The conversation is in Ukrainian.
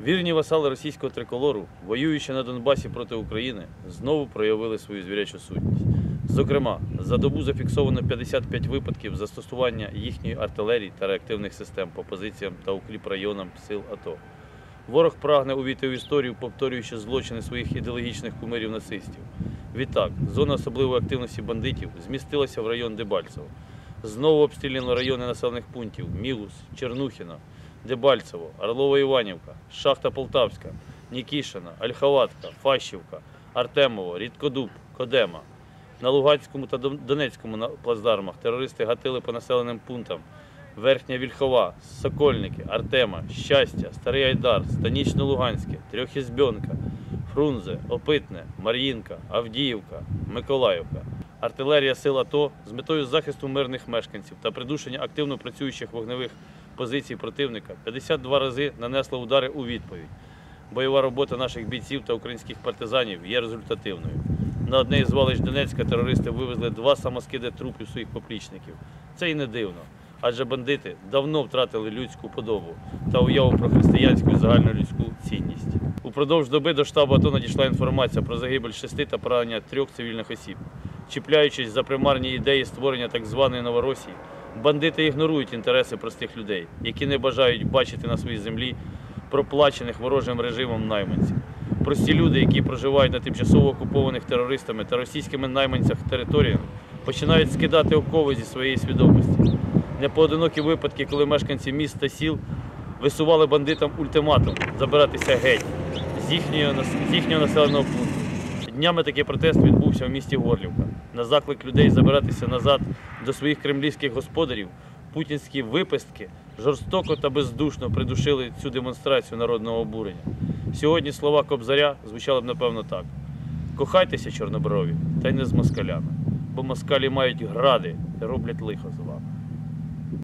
Вірні васали російського триколору, воюючи на Донбасі проти України, знову проявили свою звірячу сутність. Зокрема, за добу зафіксовано 55 випадків застосування їхньої артилерії та реактивних систем по позиціям та укріпрайонам сил АТО. Ворог прагне увійти в історію, повторюючи злочини своїх ідеологічних кумирів нацистів. Відтак, зона особливої активності бандитів змістилася в район Дебальцево. Знову обстріляно райони населених пунктів Мілус, Чернухіно, Дебальцево, Орлова Іванівка, Шахта Полтавська, Нікішина, Ольховатка, Фащівка, Артемово, Рідкодуб, Кодема. На Луганському та Донецькому плацдармах терористи гатили по населеним пунктам Верхня Вільхова, Сокольники, Артема, Щастя, Старий Айдар, Станічно-Луганське, Трьохізбьонка, Фрунзе, Опитне, Мар'їнка, Авдіївка, Миколаївка. Артилерія сил АТО з метою захисту мирних мешканців та придушення активно працюючих вогневих позицій противника 52 рази нанесла удари у відповідь. Бойова робота наших бійців та українських партизанів є результативною. На одне із звалищ Донецька терористи вивезли два самоскиди трупів своїх поплічників. Це і не дивно, адже бандити давно втратили людську подобу та уяву про християнську і загальнолюдську цінність. Упродовж доби до штабу АТО надійшла інформація про загибель шести та поранення трьох цивільних осіб. Чіпляючись за примарні ідеї створення так званої Новоросії, бандити ігнорують інтереси простих людей, які не бажають бачити на своїй землі проплачених ворожим режимом найманців. Прості люди, які проживають на тимчасово окупованих терористами та російськими найманцях територіях, починають скидати окови зі своєї свідомості. Непоодинокі випадки, коли мешканці міст та сіл висували бандитам ультиматум забиратися геть з їхнього, з їхнього населеного пункту. Днями такий протест відбувся в місті Горлівка. На заклик людей забиратися назад до своїх кремлівських господарів путінські випистки жорстоко та бездушно придушили цю демонстрацію народного обурення. Сьогодні слова Кобзаря звучали б напевно так: кохайтеся, чорноброві, та й не з москалями, бо москалі мають гради і роблять лихо з вами.